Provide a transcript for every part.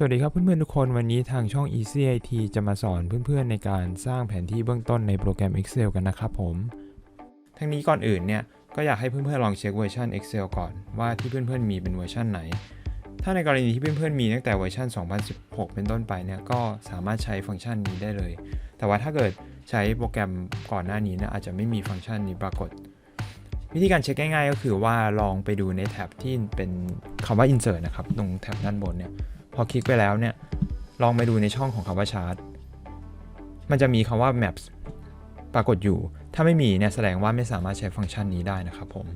สวัสดีครับเพื่อนๆทุกคนวันนี้ทางช่อง Easy IT จะมาสอนเพื่อนๆในการสร้างแผนที่เบื้องต้นในโปรแกรม Excel กันนะครับผม ทั้งนี้ก่อนอื่นเนี่ยก็อยากให้เพื่อนๆลองเช็คเวอร์ชัน Excel ก่อนว่าที่เพื่อนๆมีเป็นเวอร์ชันไหน ถ้าในกรณีที่เพื่อนๆมีตั้งแต่เวอร์ชัน 2016 เป็นต้นไปเนี่ยก็สามารถใช้ฟังก์ชันนี้ได้เลย แต่ว่าถ้าเกิดใช้โปรแกรมก่อนหน้านี้นี่ยอาจจะไม่มีฟังก์ชันนี้ปรากฏ วิธีการเช็คง่ายๆ ก็คือว่าลองไปดูในแท็บที่เป็นคำว่า insert นะครับตรงแท็บด้านบนเนี่ย อคลิกไปแล้วเนี่ย ลองไปดูในช่องของคำว่า chart มันจะมีคำว่า maps ปรากฏอยู่ ถ้าไม่มีเนี่ยแสดงว่าไม่สามารถใช้ฟังก์ชันนี้ได้นะครับผม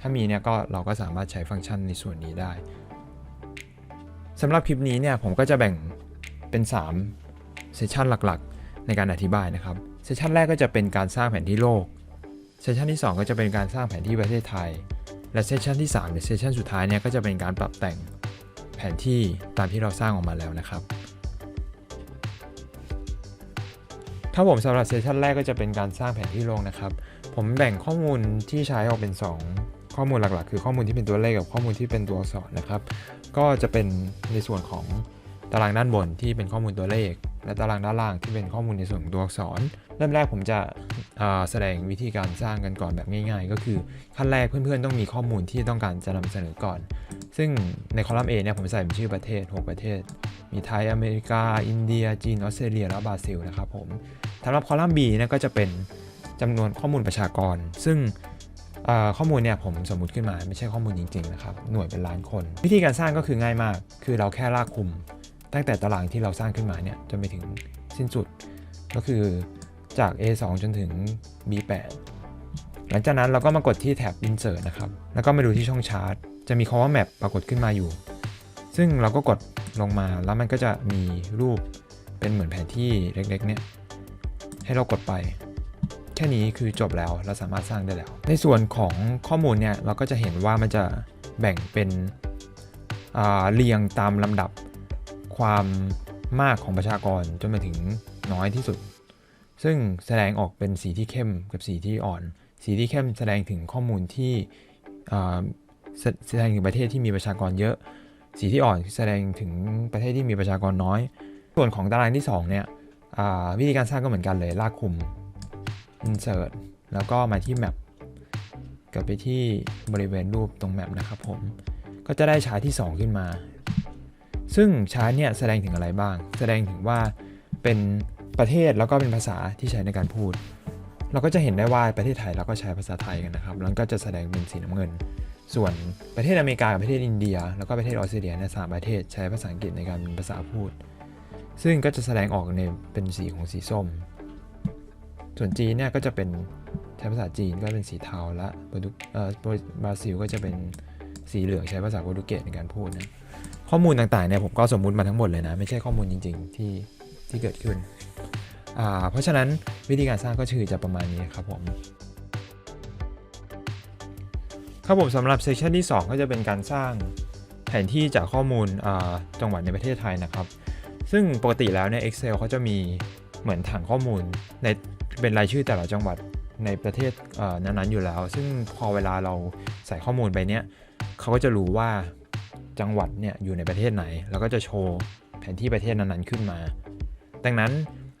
ถ้ามีเนี่ยก็เราก็สามารถใช้ฟังก์ชันในส่วนนี้ได้สำหรับคลิปนี้เนี่ยผมก็จะแบ่งเป็น3เซสชันหลักๆ ในการอธิบายนะครับเซสชันแรกก็จะเป็นการสร้างแผนที่โลกเซสชันที่ 2 ก็จะเป็นการสร้างแผนที่ประเทศไทย และเซสชันที่3หรือเซสชันสุดท้ายเนี่ยก็จะเป็นการปรับแต่ง แผนที่ตามที่เราสร้างออกมาแล้วนะครับถ้าผมสำหรับเซสชันแรกก็จะเป็นการสร้างแผนที่โลกนะครับ ผมแบ่งข้อมูลที่ใช้ออกเป็น 2 ข้อมูลหลักๆ คือข้อมูลที่เป็นตัวเลขกับข้อมูลที่เป็นตัวอักษรนะครับ ก็จะเป็นในส่วนของตารางด้านบนที่เป็นข้อมูลตัวเลข และตารางด้านล่างที่เป็นข้อมูลในส่วนของตัวอักษร เริ่มแรกผมจะแสดงวิธีการสร้างกันก่อนแบบง่าย ๆ ก็คือขั้นแรกเพื่อนๆต้องมีข้อมูลที่ต้องการจะนำเสนอก่อน ซึ่งในคอลัมน์ A เนี่ยผมใส่เป็นชื่อประเทศ 6 ประเทศ มีไทยอเมริกา อินเดีย จีนออสเตรเลียและบราซิลนะครับผมสำหรับคอลัมน์ B เนี่ยก็จะเป็นจำนวนข้อมูลประชากร ซึ่งข้อมูลเนี่ยผมสมมติขึ้นมาไม่ใช่ข้อมูลจริงๆนะครับหน่วยเป็นล้านคน วิธีการสร้างก็คือง่ายมาก คือเราแค่ลากคุม ตั้งแต่ตารางที่เราสร้างขึ้นมาเนี่ยจนไปถึงสิ้นสุด ก็คือจาก A2 จนถึง B8 หลังจากนั้นเราก็มากดที่แท็บ Insert นะครับ แล้วก็มาดูที่ช่องชาร์ตจะมีคำว่า Map ปรากฏขึ้นมาอยู่ ซึ่งเราก็กดลงมาแล้วมันก็จะมีรูปเป็นเหมือนแผนที่เล็กๆเนี่ยให้เรากดไป แค่นี้คือจบแล้วเราสามารถสร้างได้แล้ว ในส่วนของข้อมูลเนี่ยเราก็จะเห็นว่ามันจะแบ่งเป็นเรียงตามลำดับ ความมากของประชากรจนมาถึงน้อยที่สุด ซึ่งแสดงออกเป็นสีที่เข้มกับสีที่อ่อน สีที่เข้มแสดงถึงข้อมูลที่แสดงถึงประเทศที่มีประชากรเยอะ สีที่อ่อนแสดงถึงประเทศที่มีประชากรน้อย ส่วนของตารางที่2เนี่ยวิธีการสร้างก็เหมือนกันเลยลากคุม insert แล้วก็มาที่ map กลับไปที่บริเวณรูปตรง map นะครับผม ก็จะได้ชาร์ตที่ 2 ขึ้นมา ซึ่งชาร์ตเนี่ยแสดงถึงอะไรบ้าง แสดงถึงว่าเป็นประเทศแล้วก็เป็นภาษาที่ใช้ในการพูด เราก็จะเห็นได้ว่าประเทศไทยเราก็ใช้ภาษาไทยกันนะครับ แล้วก็จะแสดงเป็นสีน้ำเงิน ส่วนประเทศอเมริกากับประเทศอินเดีย แล้วก็ประเทศออสเตรเลียเนี่ยสามประเทศใช้ภาษาอังกฤษในการเป็นภาษาพูด ซึ่งก็จะแสดงออกในเป็นสีของสีส้ม ส่วนจีนเนี่ยก็จะเป็นใช้ภาษาจีนก็เป็นสีเทาและโปรตุเอ่อบราซิลก็จะเป็นสีเหลืองใช้ภาษาโปรตุเกสในการพูดนะ ข้อมูลต่างๆเนี่ยผมก็สมมุติมาทั้งหมดเลยนะ ไม่ใช่ข้อมูลจริง ๆ ที่ที่เกิดขึ้นอ่าเพราะฉะนั้นวิธีการสร้างก็คือจะประมาณนี้ครับผมครับผมสำหรับเซสชันที่ 2 ก็จะเป็นการสร้างแผนที่จากข้อมูลจังหวัดในประเทศไทยนะครับ ซึ่งปกติแล้วเนี่ย Excel เขาจะมีเหมือนถังข้อมูลในเป็นรายชื่อแต่ละจังหวัดในประเทศอ่อนั้นๆอยู่แล้ว ซึ่งพอเวลาเราใส่ข้อมูลไปเนี่ยเขาก็จะรู้ว่า จังหวัดเนี่ยอยู่ในประเทศไหน แล้วก็จะโชว์แผนที่ประเทศนั้นๆขึ้นมา ดังนั้น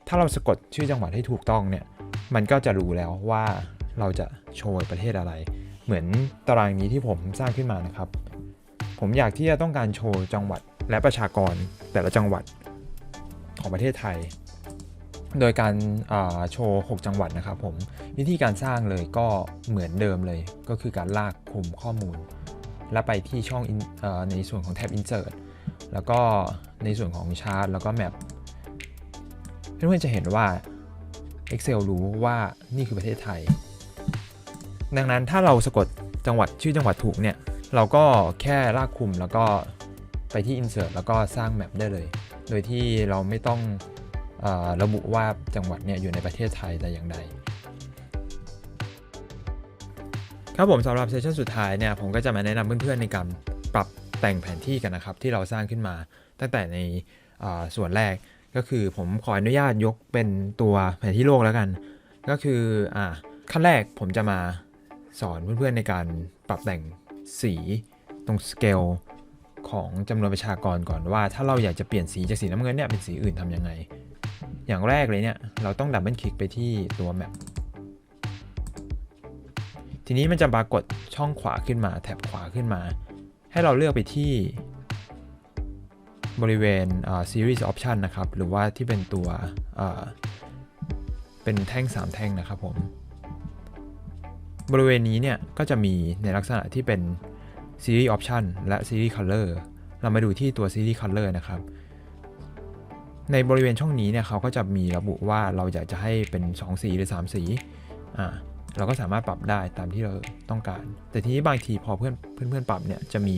ถ้าเราสะกดชื่อจังหวัดให้ถูกต้องเนี่ยมันก็จะรู้แล้วว่าเราจะโชว์ประเทศอะไร เหมือนตารางนี้ที่ผมสร้างขึ้นมานะครับ ผมอยากที่จะต้องการโชว์จังหวัดและประชากรแต่ละจังหวัดของประเทศไทย โดยการาโชว์ 6 จังหวัดนะครับผมวิธีการสร้างเลยก็เหมือนเดิมเลย ก็คือการลากคุมข้อมูล แล้วไปที่ช่องอในส่วนของแท็บ insert แล้วก็ในส่วนของชาร์ตแล้วก็ map เพื่อนๆจะเห็นว่า Excel รู้ว่านี่คือประเทศไทย ดังนั้นถ้าเราสะกดจังหวัดชื่อจังหวัดถูกเนี่ย เราก็แค่ลากคุมแล้วก็ไปที่ insert แล้วก็สร้างแมปได้เลย โดยที่เราไม่ต้องอระบุว่าจังหวัดเนี่ยอยู่ในประเทศไทยแต่อย่างใด ครับผมสำหรับเซสชันสุดท้ายเนี่ยผมก็จะมาแนะนำเพื่อนๆในการปรับแต่งแผนที่กันนะครับ ที่เราสร้างขึ้นมา ตั้งแต่ในส่วนแรกก็คือผมขออนุญาตยกเป็นตัวแผนที่โลกแล้วกัน ก็คืออ่าขั้นแรกผมจะมาสอนเพื่อนๆในการปรับแต่งสีตรงสเกลของจำนวนประชากรก่อนว่า ถ้าเราอยากจะเปลี่ยนสีจากสีน้ำเงินเนี่ยเป็นสีอื่นทำยังไง อย่างแรกเลยเนี่ยเราต้องดับเบิลคลิกไปที่ตัวแมป ทีนี้มันจะปรากฏช่องขวาขึ้นมา แถบขวาขึ้นมา ให้เราเลือกไปที่ บริเวณ series option นะครับ หรือว่าที่เป็นตัวเป็นแท่ง 3 แท่งนะครับผม บริเวณนี้เนี่ยก็จะมีในลักษณะที่เป็น series option และ series color เรามาดูที่ตัว series color นะครับในบริเวณช่องนี้เนี่ยเขาก็จะมีระบุว่าเราอยากจะให้เป็น 2 สีหรือ 3 สี อ่า เราก็สามารถปรับได้ตามที่เราต้องการ แต่ทีนี้บางทีพอเพื่อนเพื่อนเพื่อนปรับเนี่ยจะมี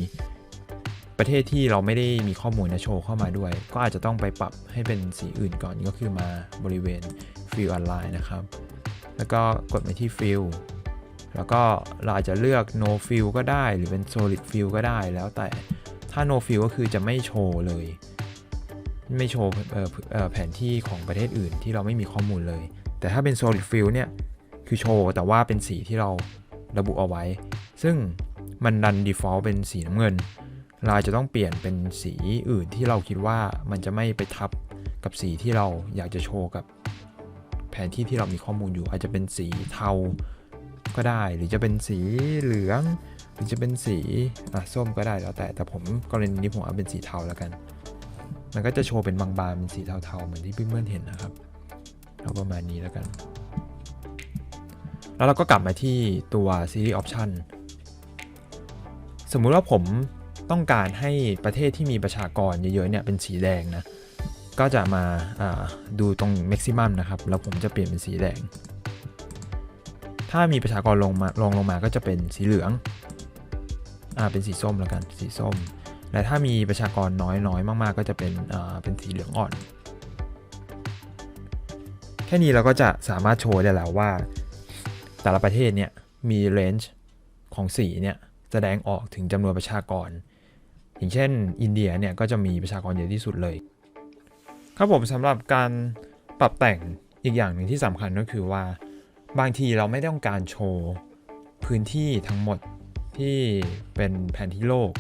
ประเทศที่เราไม่ได้มีข้อมูลนะโชว์เข้ามาด้วย ก็อาจจะต้องไปปรับให้เป็นสีอื่นก่อนก็คือมาบริเวณ Fill Online นะครับ แล้วก็กดไปที่ Fill แล้วก็เราอาจจะเลือก No Fill ก็ได้หรือเป็น Solid Fill ก็ได้แล้วแต่ถ้า No Fill ก็คือจะไม่โชว์เลย ไม่โชว์เอ่อเอ่อแผนที่ของประเทศอื่นที่เราไม่มีข้อมูลเลย แต่ถ้าเป็น solid fill เนี่ย คือโชว์แต่ว่าเป็นสีที่เราระบุเอาไว้ ซึ่งมันดัน default เป็นสีน้ำเงิน เราจจะต้องเปลี่ยนเป็นสีอื่นที่เราคิดว่ามันจะไม่ไปทับกับสีที่เราอยากจะโชว์กับแผนที่ที่เรามีข้อมูลอยู่ อาจจะเป็นสีเทาก็ได้ หรือจะเป็นสีเหลือง หรือจะเป็นสีอะส้มก็ได้แล้วแต่ แต่ผมกรณีนี้ผมเอาเป็นสีเทาแล้วกัน มันก็จะโชว์เป็นบางๆเป็นสีเทาๆเหมือนที่เพื่อนๆเห็นนะครับเอาประมาณนี้แล้วกัน แล้วเราก็กลับมาที่ตัว Series Option สมมุติว่าผมต้องการให้ประเทศที่มีประชากรเยอะๆเนี่ยเป็นสีแดงนะ ก็จะมาาดูตรง Maximum นะครับ แล้วผมจะเปลี่ยนเป็นสีแดง ถ้ามีประชากรลงมาลงลงมาก็จะเป็นสีเหลืองอ่าเป็นสีส้มแล้วกันสีส้ม และถ้ามีประชากรน้อยน้อยมากๆ ก็จะเป็นอ่าเป็นสีเหลืองอ่อน แค่นี้เราก็จะสามารถโชว์ได้แล้วว่า แต่ละประเทศเนี่ยมีเรนจ์ของสีเนี่ยแสดงออกถึงจำนวนประชากร อย่างเช่น อินเดียเนี่ยก็จะมีประชากรเยอะที่สุดเลย ครับผมสำหรับการปรับแต่งอีกอย่างหนึ่งที่สำคัญก็คือว่า บางทีเราไม่ต้องการโชว์พื้นที่ทั้งหมดที่เป็นแผนที่โลก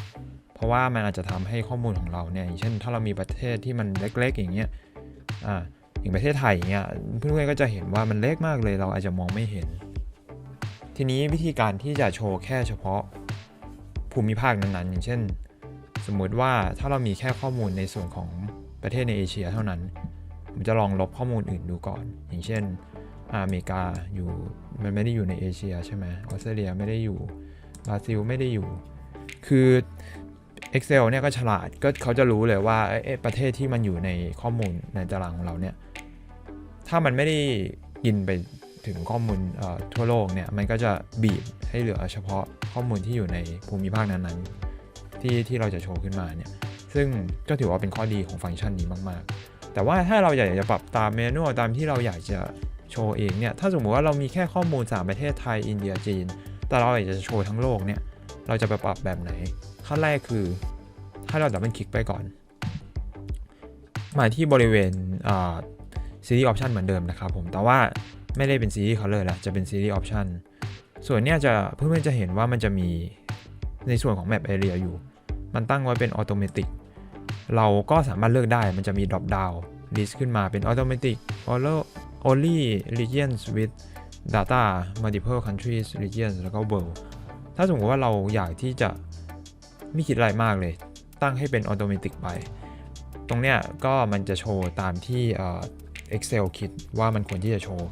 เพราะว่ามันอาจจะทำให้ข้อมูลของเราเนี่ยอย่างเช่นถ้าเรามีประเทศที่มันเล็ก ๆ อย่างเงี้ยอ่าอย่างประเทศไทยอย่างเงี้ยเพื่อนๆก็จะเห็นว่ามันเล็กมากเลยเราอาจจะมองไม่เห็น ทีนี้วิธีการที่จะโชว์แค่เฉพาะภูมิภาคนั้นๆ อย่างเช่น สมมุติว่าถ้าเรามีแค่ข้อมูลในส่วนของประเทศในเอเชียเท่านั้น ผมจะลองลบข้อมูลอื่นดูก่อน อย่างเช่นอเมริกาอยู่มันไม่ได้อยู่ในเอเชียใช่ไหมออสเตรเลียไม่ได้อยู่บราซิลไม่ได้อยู่ คือ Excel เนี่ยก็ฉลาดก็เขาจะรู้เลยว่าประเทศที่มันอยู่ในข้อมูลในตารางของเราเนี่ยถ้ามันไม่ได้กินไป ถึงข้อมูลทั่วโลกเนี่ยมันก็จะบีบให้เหลือเฉพาะข้อมูลที่อยู่ในภูมิภาคนั้นๆที่ที่เราจะโชว์ขึ้นมาเนี่ยซึ่งก็ถือว่าเป็นข้อดีของฟังก์ชันนี้มากๆ แต่ว่าถ้าเราอยากจะปรับตามเมนูตามที่เราอยากจะโชว์เองเนี่ยถ้าสมมติว่าเรามีแค่ข้อมูล3ประเทศไทยอินเดียจีน แต่เราอยากจะโชว์ทั้งโลกเนี่ยเราจะไปปรับแบบไหน ขั้นแรกคือให้เราดับเบิลคลิกไปก่อน มาที่บริเวณซีรีส์ออปชันเหมือนเดิมนะครับผมแต่ว่า ไม่ได้เป็นซีรีส์ color แล้วจะเป็นซีรีส์ออปชันส่วนเนี้ยจะเพื่อนๆจะเห็นว่ามันจะมีในส่วนของ map area อยู่ มันตั้งไว้เป็น automatic เราก็สามารถเลือกได้มันจะมี drop down list ขึ้นมาเป็น automatic follow only regions with data multiple countries regions แล้วก็ world ถ้าสมมติว่าเราอยากที่จะไม่คิดอะไรมากเลย ตั้งให้เป็น automatic ไป ตรงเนี้ยก็มันจะโชว์ตามที่เอ่อ Excel คิดว่ามันควรที่จะโชว์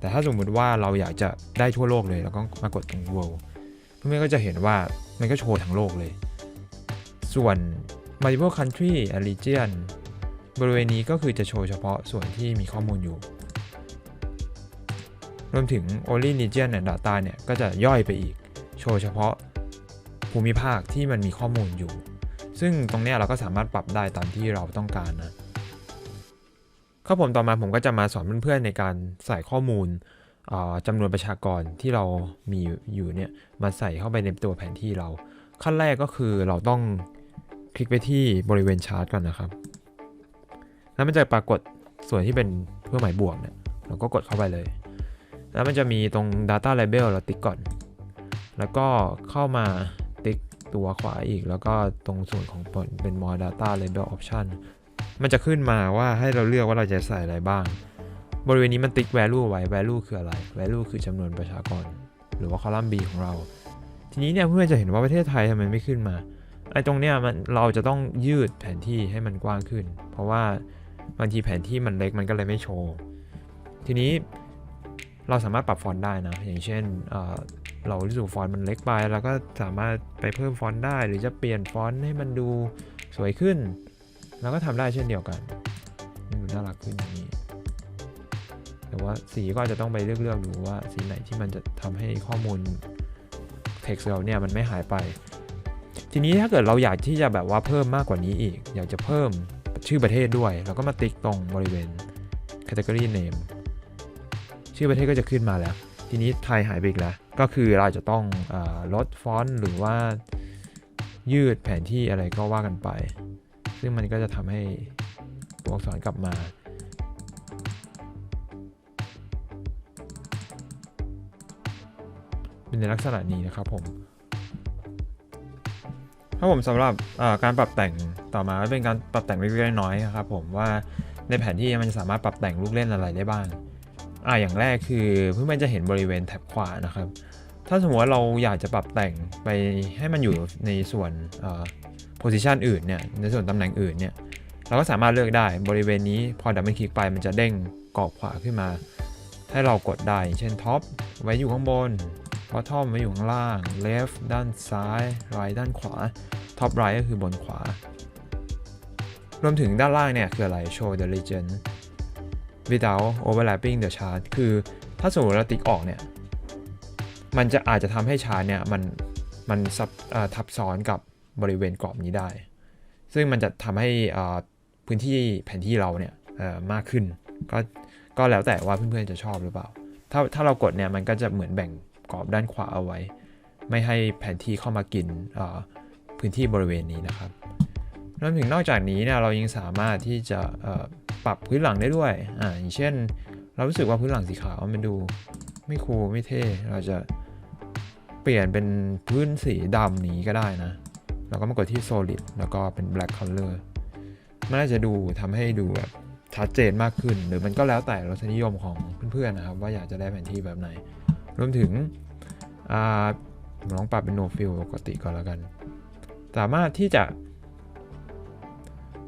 แต่ถ้าสมมุติว่าเราอยากจะได้ทั่วโลกเลยเราก็มากดตรง world เพื่อนๆก็จะเห็นว่ามันก็โชว์ทั้งโลกเลย ส่วน multiple country a region บริเวณนี้ก็คือจะโชว์เฉพาะส่วนที่มีข้อมูลอยู่ รวมถึง only region and data เนี่ยก็จะย่อยไปอีก โชว์เฉพาะภูมิภาคที่มันมีข้อมูลอยู่ ซึ่งตรงนี้เราก็สามารถปรับได้ตามที่เราต้องการนะ ครับผมต่อมาผมก็จะมาสอนเพื่อนๆในการใส่ข้อมูลจำนวนประชากรที่เรามีอยู่เนี่ยมาใส่เข้าไปในตัวแผนที่เรา ขั้นแรกก็คือเราต้องคลิกไปที่บริเวณชาร์ตก่อนนะครับ แล้วมันจะปรากฏส่วนที่เป็นเครื่องหมายบวกเนี่ยเราก็กดเข้าไปเลย แล้วมันจะมีตรง data label เราติ๊กก่อน แล้วก็เข้ามาติ๊กตัวขวาอีก แล้วก็ตรงส่วนของเป็น more data label option มันจะขึ้นมาว่าให้เราเลือกว่าเราจะใส่อะไรบ้าง บริเวณนี้มันติ๊ก value ไว้ value คืออะไร value คือจำนวนประชากร หรือว่า column B ของเรา ทีนี้เนี่ยเพื่อนจะเห็นว่าประเทศไทยทำไมไม่ขึ้นมาไอ้ตรงเนี้ยมันเราจะต้องยืดแผนที่ให้มันกว้างขึ้น เพราะว่าบางทีแผนที่มันเล็กมันก็เลยไม่โชว์ ทีนี้เราสามารถปรับฟอนต์ได้นะ อย่างเช่นเเรารู้สึกฟอนต์มันเล็กไปเราก็สามารถไปเพิ่มฟอนต์ได้ หรือจะเปลี่ยนฟอนต์ให้มันดูสวยขึ้น เราก็ทำได้เช่นเดียวกันดูน่ารักขึ้นอย่างนี้ แต่ว่าสีก็อาจจะต้องไปเลือกเลือกดูว่าสีไหนที่มันจะทำให้ข้อมูล text เราเนี่ยมันไม่หายไป ทีนี้ถ้าเกิดเราอยากที่จะแบบว่าเพิ่มมากกว่านี้อีก อยากจะเพิ่มชื่อประเทศด้วย เราก็มาติ๊กตรงบริเวณ category name ชื่อประเทศก็จะขึ้นมาแล้ว ทีนี้ไทยหายไปอีกแล้ว ก็คือเราจะต้องอลดฟอนต์หรือว่ายืดแผนที่อะไรก็ว่ากันไป ซึ่งมันก็จะทำให้ตัวอักษรกลับมา เป็นในลักษณะนี้นะครับผมครับผมสำหรับการปรับแต่งต่อมาก็เป็นการปรับแต่งเล็กๆน้อยๆนะครับผมว่าในแผนที่มันจะสามารถปรับแต่งลูกเล่นอะไรได้บ้างอ่าอย่างแรกคือเพื่อนๆจะเห็นบริเวณแท็บขวานะครับ ถ้าสมมติว่าเราอยากจะปรับแต่งไปให้มันอยู่ในส่วน อ่า position อื่นเนี่ยในส่วนตำแหน่งอื่นเนี่ยเราก็สามารถเลือกได้บริเวณนี้พอดับเบิลคลิกไปมันจะเด้งกรอบขวาขึ้นมา ให้เรากดได้ เช่นท็อปไว้อยู่ข้างบน bottom ไว้อยู่ข้างล่าง left ด้านซ้าย right ด้านขวา top right ก็คือบนขวา รวมถึงด้านล่างเนี่ยคืออะไร show the legend without overlapping the chart คือถ้าสมมติเราติ๊กออกเนี่ย มันจะอาจจะทำให้ชาร์ตเนี่ย มันมันซับทับซ้อนกับ บริเวณกรอบนี้ได้ ซึ่งมันจะทำให้พื้นที่แผนที่เราเนี่ยมากขึ้น ก็ก็แล้วแต่ว่าเพื่อนๆจะชอบหรือเปล่า ถ้าถ้าเรากดเนี่ยมันก็จะเหมือนแบ่งกรอบด้านขวาเอาไว้ ไม่ให้แผนที่เข้ามากินพื้นที่บริเวณนี้นะครับรวมถึงนอกจากนี้เนี่ยเรายังสามารถที่จะปรับพื้นหลังได้ด้วยอ่าอย่างเช่น เรารู้สึกว่าพื้นหลังสีขาวมันดูไม่คูลไม่เท่ เราจะเปลี่ยนเป็นพื้นสีดำนี้ก็ได้นะ แล้วก็มากดที่ solid แล้วก็เป็น black color มันน่าจะดูทำให้ดูแบบชัดเจนมากขึ้น หรือมันก็แล้วแต่รสนิยมของเพื่อนๆนะครับ ว่าอยากจะได้แผนที่แบบไหน รวมถึงอลองปรับเป็น no fill ปกติก่อนแล้วกัน สามารถที่จะ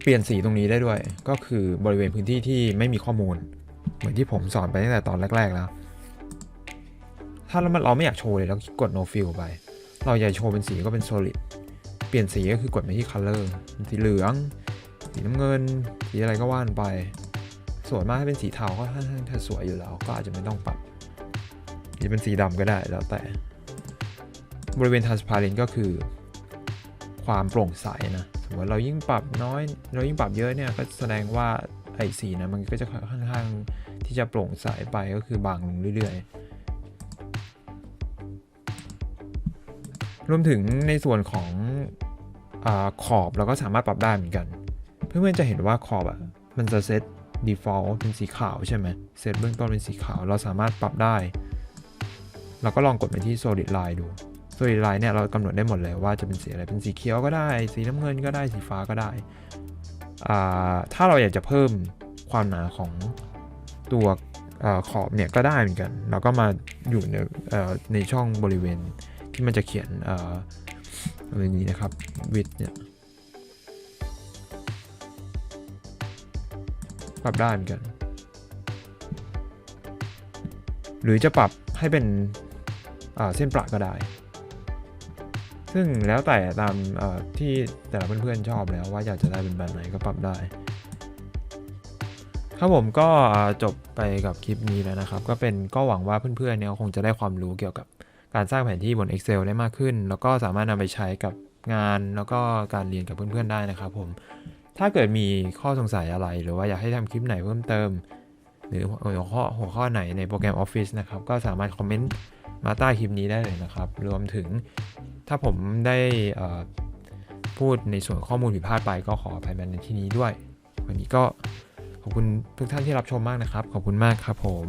เปลี่ยนสีตรงนี้ได้ด้วย ก็คือบริเวณพื้นที่ที่ไม่มีข้อมูล เหมือนที่ผมสอนไปตั้งแต่ตอนแรก ๆ แล้ว ถ้าเราเราไม่อยากโชว์เลยเรากด no fill ไป เราอยากโชว์เป็นสีก็เป็น solid เปลี่ยนสีก็คือกดไปที่ color สีเหลือง สีน้ำเงิน สีอะไรก็ว่านไป ส่วนมากถ้าเป็นสีเทาก็ค่อนข้างจะสวยอยู่แล้ว ก็อาจจะไม่ต้องปรับจะเป็นสีดำก็ได้แล้วแต่ บริเวณ transparent ก็คือ ความโปร่งใสนะสมมติเรายิ่งปรับน้อย เรายิ่งปรับเยอะเนี่ยก็แสดงว่าไอ้สีนะมันก็จะค่อนข้างที่จะโปร่งใสไปก็คือบางลงเรื่อยๆ รวมถึงในส่วนของอขอบเราก็สามารถปรับได้เหมือนกัน เพื่อนๆจะเห็นว่าขอบอะมันจะเซต default เป็นสีขาวใช่ไหมเซตเบื้องต้นเป็นสีขาวเราสามารถปรับได้ เราก็ลองกดไปที่ solid line ดู solid line เนี่ยเรากำหนดได้หมดเลยว่าจะเป็นสีอะไรเป็นสีเขียวก็ได้ สีน้ำเงินก็ได้สีฟ้าก็ได้ถ้าเราอยากจะเพิ่มความหนาของตัวอขอบเนี่ยก็ได้เหมือนกัน เราก็มาอยู่ในในช่องบริเวณ ที่มันจะเขียนอ่อะไรนี้นะครับ width เนี่ยปรับได้เหมือนกัน หรือจะปรับให้เป็นเส้นประก็ได้ ซึ่งแล้วแต่ตามที่แต่ละเพื่อนๆชอบแล้วว่าอยากจะได้เป็นแบบไหนก็ปรับได้ ครับผมก็จบไปกับคลิปนี้แล้วนะครับ ก็เป็นก็หวังว่าเพื่อนๆเนี่ยคงจะได้ความรู้เกี่ยวกับ การสร้างแผนที่บน Excel ได้มากขึ้น แล้วก็สามารถนำไปใช้กับงาน แล้วก็การเรียนกับเพื่อนๆได้นะครับผม ถ้าเกิดมีข้อสงสัยอะไร หรือว่าอยากให้ทำคลิปไหนเพิ่มเติม หรือหัวข้อหัวข้อไหนในโปรแกรม Office นะครับ ก็สามารถคอมเมนต์มาใต้คลิปนี้ได้เลยนะครับ รวมถึงถ้าผมได้พูดในส่วนข้อมูลผิดพลาดไปก็ขออภัยมาในที่นี้ด้วย วันนี้ก็ขอบคุณทุกท่านที่รับชมมากนะครับ ขอบคุณมากครับผม